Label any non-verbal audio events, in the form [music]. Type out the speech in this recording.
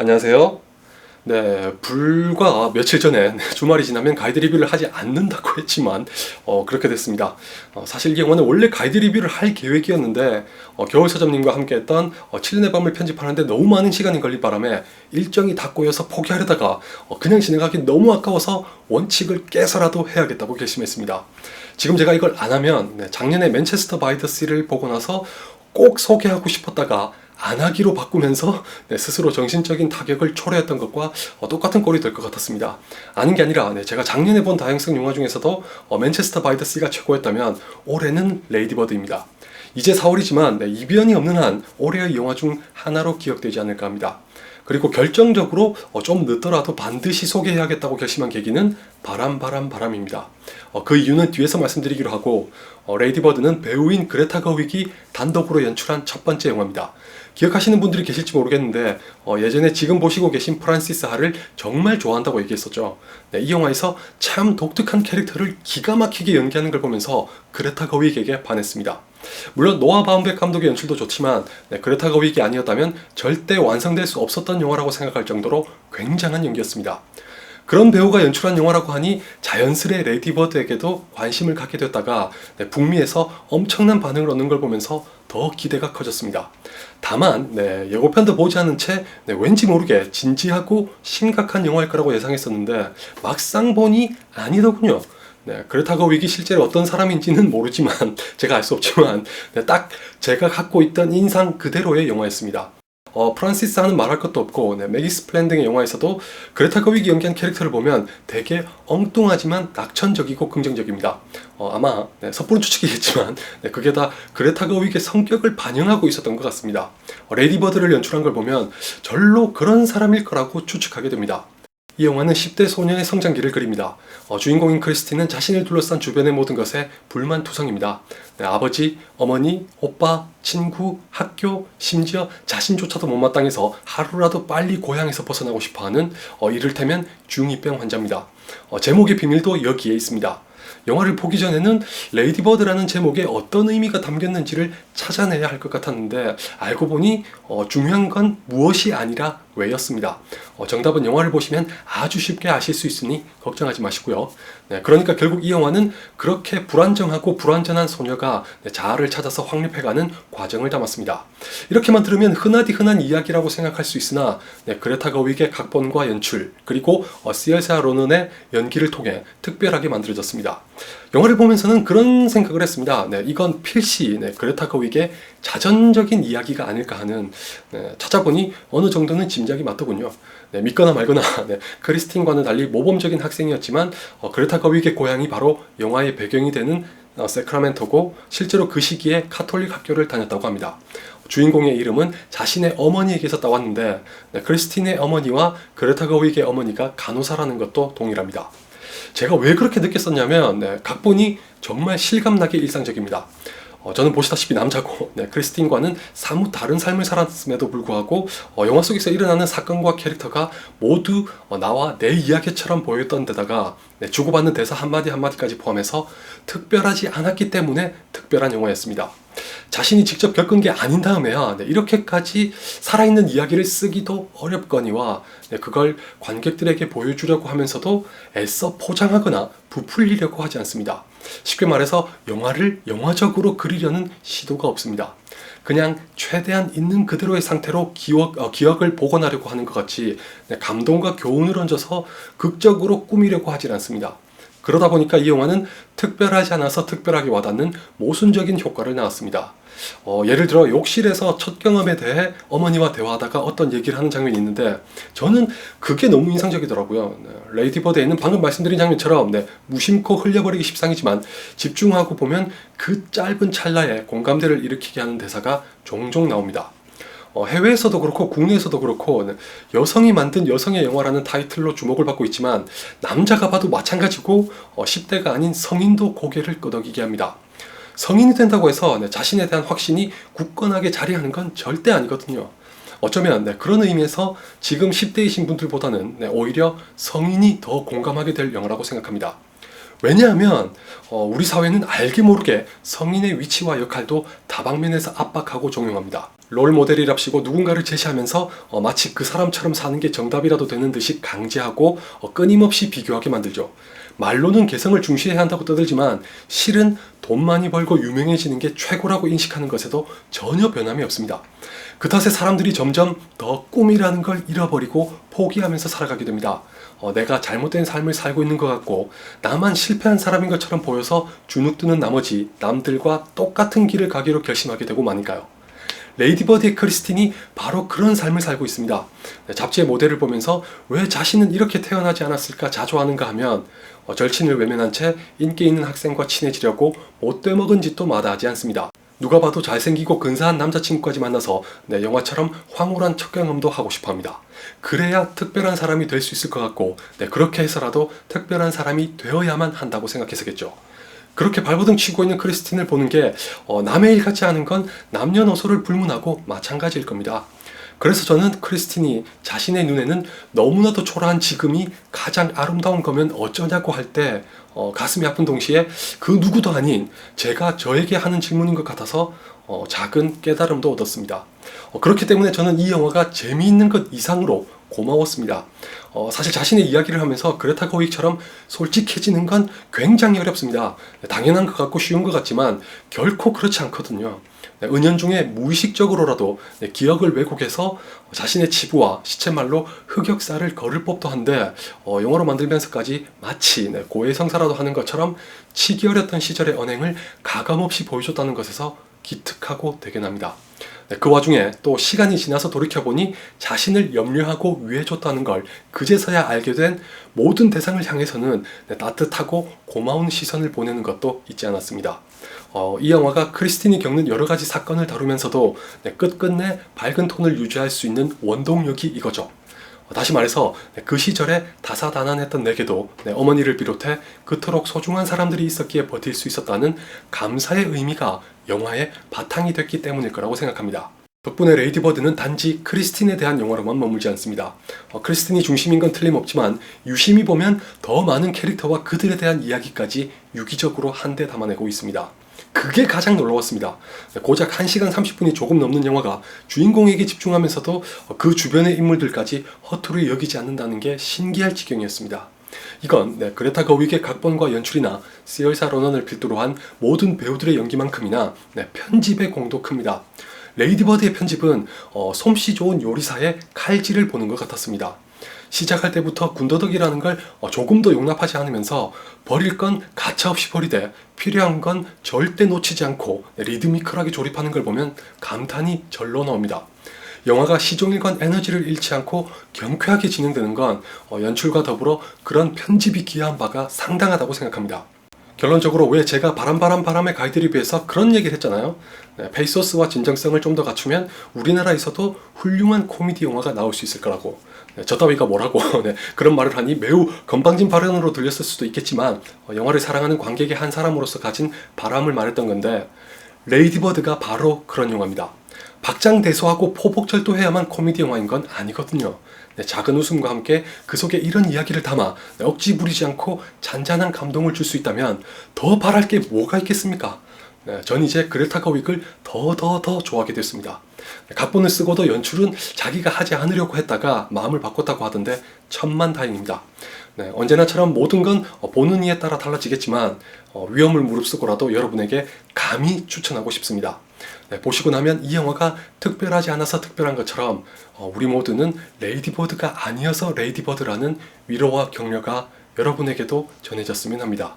안녕하세요. 네, 불과 며칠 전에 네, 주말이 지나면 가이드 리뷰를 하지 않는다고 [laughs] 했지만 어, 그렇게 됐습니다. 어, 사실 이 영화는 원래 가이드 리뷰를 할 계획이었는데 어, 겨울 서점님과 함께했던 어, 7년의 밤을 편집하는데 너무 많은 시간이 걸릴 바람에 일정이 다 꼬여서 포기하려다가 어, 그냥 진행하기 너무 아까워서 원칙을 깨서라도 해야겠다고 결심했습니다. 지금 제가 이걸 안 하면 네, 작년에 맨체스터 바이 더 씨를 보고 나서 꼭 소개하고 싶었다가 안 하기로 바꾸면서 네, 스스로 정신적인 타격을 초래했던 것과 어, 똑같은 꼴이 될 것 같았습니다. 아는 게 아니라 네, 제가 작년에 본 다양성 영화 중에서도 어, 맨체스터 바이 더 씨가 최고였다면 올해는 레이디버드입니다. 이제 4월이지만 네, 이변이 없는 한 올해의 영화 중 하나로 기억되지 않을까 합니다. 그리고 결정적으로 어, 좀 늦더라도 반드시 소개해야겠다고 결심한 계기는 바람 바람 바람입니다. 어, 그 이유는 뒤에서 말씀드리기로 하고 어, 레이디버드는 배우인 그레타 거윅이 단독으로 연출한 첫 번째 영화입니다. 기억하시는 분들이 계실지 모르겠는데 어, 예전에 지금 보시고 계신 프란시스 하를 정말 좋아한다고 얘기했었죠. 네, 이 영화에서 참 독특한 캐릭터를 기가 막히게 연기하는 걸 보면서 그레타 거윅에게 반했습니다. 물론 노아 바움백 감독의 연출도 좋지만 네, 그레타 거윅이 아니었다면 절대 완성될 수 없었던 영화라고 생각할 정도로 굉장한 연기였습니다. 그런 배우가 연출한 영화라고 하니 자연스레 레이디버드에게도 관심을 갖게 됐다가 네, 북미에서 엄청난 반응을 얻는 걸 보면서 더 기대가 커졌습니다. 다만 네, 예고편도 보지 않은 채 네, 왠지 모르게 진지하고 심각한 영화일 거라고 예상했었는데 막상 보니 아니더군요. 네, 그레타 거윅이 실제로 어떤 사람인지는 모르지만 [laughs] 제가 알 수 없지만 네, 딱 제가 갖고 있던 인상 그대로의 영화였습니다. 어, 프란시스 하는 말할 것도 없고 네, 매기스 플랜 등의 영화에서도 그레타 거윅이 연기한 캐릭터를 보면 되게 엉뚱하지만 낙천적이고 긍정적입니다. 어, 아마 네, 섣부른 추측이겠지만 네, 그게 다 그레타 거윅의 성격을 반영하고 있었던 것 같습니다. 어, 레디버드를 연출한 걸 보면 절로 그런 사람일 거라고 추측하게 됩니다. 이 영화는 10대 소년의 성장기를 그립니다. 어, 주인공인 크리스티는 자신을 둘러싼 주변의 모든 것에 불만투성입니다. 네, 아버지, 어머니, 오빠, 친구, 학교, 심지어 자신조차도 못마땅해서 하루라도 빨리 고향에서 벗어나고 싶어하는 어, 이를테면 중2병 환자입니다. 어, 제목의 비밀도 여기에 있습니다. 영화를 보기 전에는 레이디버드라는 제목에 어떤 의미가 담겼는지를 찾아내야 할 것 같았는데 알고 보니 어, 중요한 건 무엇이 아니라 왜였습니다. 어, 정답은 영화를 보시면 아주 쉽게 아실 수 있으니 걱정하지 마시고요. 네, 그러니까 결국 이 영화는 그렇게 불안정하고 불완전한 소녀가 네, 자아를 찾아서 확립해가는 과정을 담았습니다. 이렇게만 들으면 흔하디 흔한 이야기라고 생각할 수 있으나 네, 그레타 거윅의 각본과 연출 그리고 어, 시엘사 로넌의 연기를 통해 특별하게 만들어졌습니다. 영화를 보면서는 그런 생각을 했습니다. 네, 이건 필시 네, 그레타 거윅의 자전적인 이야기가 아닐까 하는 네, 찾아보니 어느 정도는 짐작이 맞더군요. 네, 믿거나 말거나 [laughs] 네, 크리스틴과는 달리 모범적인 학생이었지만 어, 그레타 거윅의 고향이 바로 영화의 배경이 되는 어, 세크라멘토고 실제로 그 시기에 카톨릭 학교를 다녔다고 합니다. 주인공의 이름은 자신의 어머니에게서 따왔는데 네, 크리스틴의 어머니와 그레타 거윅의 어머니가 간호사라는 것도 동일합니다. 제가 왜 그렇게 느꼈었냐면 네, 각본이 정말 실감나게 일상적입니다. 어, 저는 보시다시피 남자고 네, 크리스틴과는 사뭇 다른 삶을 살았음에도 불구하고 어, 영화 속에서 일어나는 사건과 캐릭터가 모두 어, 나와 내 이야기처럼 보였던 데다가 네, 주고받는 대사 한마디 한마디까지 포함해서 특별하지 않았기 때문에 특별한 영화였습니다. 자신이 직접 겪은 게 아닌 다음에야 네, 이렇게까지 살아있는 이야기를 쓰기도 어렵거니와 네, 그걸 관객들에게 보여주려고 하면서도 애써 포장하거나 부풀리려고 하지 않습니다. 쉽게 말해서 영화를 영화적으로 그리려는 시도가 없습니다. 그냥 최대한 있는 그대로의 상태로 기억, 어, 기억을 복원하려고 하는 것 같이 네, 감동과 교훈을 얹어서 극적으로 꾸미려고 하질 않습니다. 그러다 보니까 이 영화는 특별하지 않아서 특별하게 와닿는 모순적인 효과를 낳았습니다. 어, 예를 들어 욕실에서 첫 경험에 대해 어머니와 대화하다가 어떤 얘기를 하는 장면이 있는데 저는 그게 너무 인상적이더라고요. 네, 레이디 버드에는 방금 말씀드린 장면처럼 네, 무심코 흘려버리기 십상이지만 집중하고 보면 그 짧은 찰나에 공감대를 일으키게 하는 대사가 종종 나옵니다. 어, 해외에서도 그렇고 국내에서도 그렇고 여성이 만든 여성의 영화라는 타이틀로 주목을 받고 있지만 남자가 봐도 마찬가지고 어, 10대가 아닌 성인도 고개를 끄덕이게 합니다. 성인이 된다고 해서 네, 자신에 대한 확신이 굳건하게 자리하는 건 절대 아니거든요. 어쩌면 네, 그런 의미에서 지금 10대이신 분들보다는 네, 오히려 성인이 더 공감하게 될 영화라고 생각합니다. 왜냐하면 어, 우리 사회는 알게 모르게 성인의 위치와 역할도 다방면에서 압박하고 종용합니다. 롤 모델이랍시고 누군가를 제시하면서 어, 마치 그 사람처럼 사는 게 정답이라도 되는 듯이 강제하고 어, 끊임없이 비교하게 만들죠. 말로는 개성을 중시해야 한다고 떠들지만 실은 돈 많이 벌고 유명해지는 게 최고라고 인식하는 것에도 전혀 변함이 없습니다. 그 탓에 사람들이 점점 더 꿈이라는 걸 잃어버리고 포기하면서 살아가게 됩니다. 어, 내가 잘못된 삶을 살고 있는 것 같고 나만 실패한 사람인 것처럼 보여서 주눅드는 나머지 남들과 똑같은 길을 가기로 결심하게 되고 마니까요. 레이디버드의 크리스틴이 바로 그런 삶을 살고 있습니다. 네, 잡지의 모델을 보면서 왜 자신은 이렇게 태어나지 않았을까 자조하는가 하면 어, 절친을 외면한 채 인기 있는 학생과 친해지려고 못돼 먹은 짓도 마다하지 않습니다. 누가 봐도 잘생기고 근사한 남자친구까지 만나서 네, 영화처럼 황홀한 첫 경험도 하고 싶어 합니다. 그래야 특별한 사람이 될 수 있을 것 같고 네, 그렇게 해서라도 특별한 사람이 되어야만 한다고 생각해서겠죠. 그렇게 발버둥 치고 있는 크리스틴을 보는 게 어, 남의 일 같지 않은 건 남녀노소를 불문하고 마찬가지일 겁니다. 그래서 저는 크리스틴이 자신의 눈에는 너무나도 초라한 지금이 가장 아름다운 거면 어쩌냐고 할때 어, 가슴이 아픈 동시에 그 누구도 아닌 제가 저에게 하는 질문인 것 같아서 어, 작은 깨달음도 얻었습니다. 어, 그렇기 때문에 저는 이 영화가 재미있는 것 이상으로 고마웠습니다. 어, 사실 자신의 이야기를 하면서 그레타 거윅처럼 솔직해지는 건 굉장히 어렵습니다. 당연한 것 같고 쉬운 것 같지만 결코 그렇지 않거든요. 네, 은연중에 무의식적으로라도 네, 기억을 왜곡해서 자신의 치부와 시쳇말로 흑역사를 걸을 법도 한데 어, 영어로 만들면서까지 마치 네, 고해성사라도 하는 것처럼 치기 어렸던 시절의 언행을 가감없이 보여줬다는 것에서 기특하고 대견합니다. 네, 그 와중에 또 시간이 지나서 돌이켜보니 자신을 염려하고 위해줬다는 걸 그제서야 알게 된 모든 대상을 향해서는 네, 따뜻하고 고마운 시선을 보내는 것도 잊지 않았습니다. 어, 이 영화가 크리스틴이 겪는 여러 가지 사건을 다루면서도 네, 끝끝내 밝은 톤을 유지할 수 있는 원동력이 이거죠. 어, 다시 말해서 네, 그 시절에 다사다난했던 내게도 네, 어머니를 비롯해 그토록 소중한 사람들이 있었기에 버틸 수 있었다는 감사의 의미가 영화의 바탕이 됐기 때문일 거라고 생각합니다. 덕분에 레이디버드는 단지 크리스틴에 대한 영화로만 머물지 않습니다. 어, 크리스틴이 중심인 건 틀림없지만 유심히 보면 더 많은 캐릭터와 그들에 대한 이야기까지 유기적으로 한데 담아내고 있습니다. 그게 가장 놀라웠습니다. 고작 1시간 30분이 조금 넘는 영화가 주인공에게 집중하면서도 그 주변의 인물들까지 허투루 여기지 않는다는 게 신기할 지경이었습니다. 이건 네, 그레타 거윅의 각본과 연출이나 시얼사 로넌을 필두로 한 모든 배우들의 연기만큼이나 네, 편집의 공도 큽니다. 레이디버드의 편집은 어, 솜씨 좋은 요리사의 칼질을 보는 것 같았습니다. 시작할 때부터 군더더기라는 걸 어, 조금도 용납하지 않으면서 버릴 건 가차없이 버리되 필요한 건 절대 놓치지 않고 리드미컬하게 조립하는 걸 보면 감탄이 절로 나옵니다. 영화가 시종일관 에너지를 잃지 않고 경쾌하게 진행되는 건 어, 연출과 더불어 그런 편집이 기여한 바가 상당하다고 생각합니다. 결론적으로 왜 제가 바람바람 바람의 가이드에 비해서 그런 얘기를 했잖아요. 네, 페이소스와 진정성을 좀 더 갖추면 우리나라에서도 훌륭한 코미디 영화가 나올 수 있을 거라고. 네, 저 따위가 뭐라고 [laughs] 네, 그런 말을 하니 매우 건방진 발언으로 들렸을 수도 있겠지만 어, 영화를 사랑하는 관객의 한 사람으로서 가진 바람을 말했던 건데 레이디버드가 바로 그런 영화입니다. 박장대소하고 포복절도해야만 코미디 영화인 건 아니거든요. 네, 작은 웃음과 함께 그 속에 이런 이야기를 담아 네, 억지 부리지 않고 잔잔한 감동을 줄 수 있다면 더 바랄 게 뭐가 있겠습니까? 네, 전 이제 그레타 거윅을 더 더 더 좋아하게 됐습니다. 네, 각본을 쓰고도 연출은 자기가 하지 않으려고 했다가 마음을 바꿨다고 하던데 천만 다행입니다. 네, 언제나처럼 모든 건 어, 보는 이에 따라 달라지겠지만 어, 위험을 무릅쓰고라도 여러분에게 감히 추천하고 싶습니다. 네, 보시고 나면 이 영화가 특별하지 않아서 특별한 것처럼 어, 우리 모두는 레이디버드가 아니어서 레이디버드라는 위로와 격려가 여러분에게도 전해졌으면 합니다.